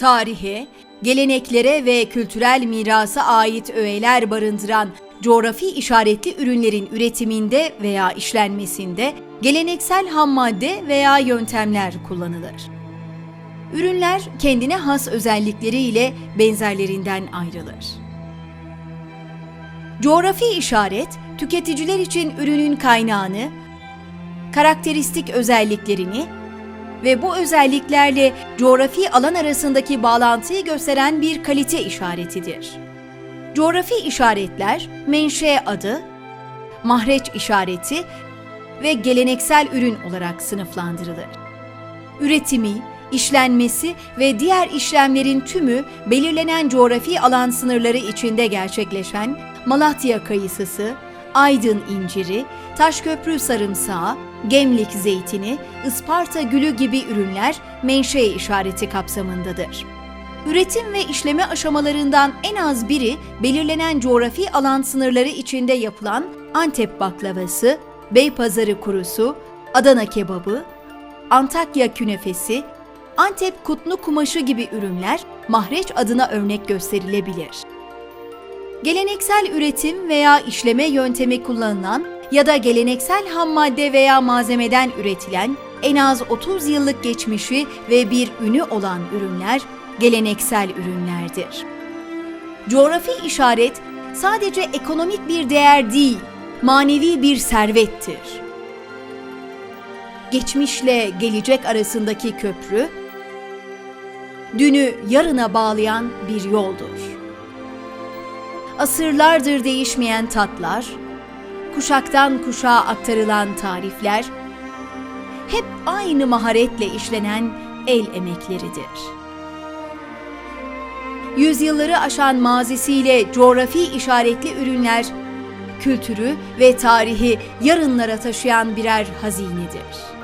tarihe, geleneklere ve kültürel mirasa ait öğeler barındıran coğrafi işaretli ürünlerin üretiminde veya işlenmesinde geleneksel ham madde veya yöntemler kullanılır. Ürünler kendine has özellikleriyle benzerlerinden ayrılır. Coğrafi işaret, tüketiciler için ürünün kaynağını, karakteristik özelliklerini ve bu özelliklerle coğrafi alan arasındaki bağlantıyı gösteren bir kalite işaretidir. Coğrafi işaretler menşe adı, mahreç işareti ve geleneksel ürün olarak sınıflandırılır. Üretimi, işlenmesi ve diğer işlemlerin tümü belirlenen coğrafi alan sınırları içinde gerçekleşen Malatya kayısısı, Aydın inciri, Taşköprü sarımsağı, Gemlik zeytini, Isparta gülü gibi ürünler menşe işareti kapsamındadır. Üretim ve işleme aşamalarından en az biri belirlenen coğrafi alan sınırları içinde yapılan Antep baklavası, Beypazarı kurusu, Adana kebabı, Antakya künefesi, Antep kutlu kumaşı gibi ürünler mahreç adına örnek gösterilebilir. Geleneksel üretim veya işleme yöntemi kullanılan ya da geleneksel ham madde veya malzemeden üretilen en az 30 yıllık geçmişi ve bir ünü olan ürünler geleneksel ürünlerdir. Coğrafi işaret sadece ekonomik bir değer değil, manevi bir servettir. Geçmişle gelecek arasındaki köprü, dünü yarına bağlayan bir yoldur. Asırlardır değişmeyen tatlar, kuşaktan kuşağa aktarılan tarifler, hep aynı maharetle işlenen el emekleridir. Yüzyılları aşan mazisiyle coğrafi işaretli ürünler, kültürü ve tarihi yarınlara taşıyan birer hazinedir.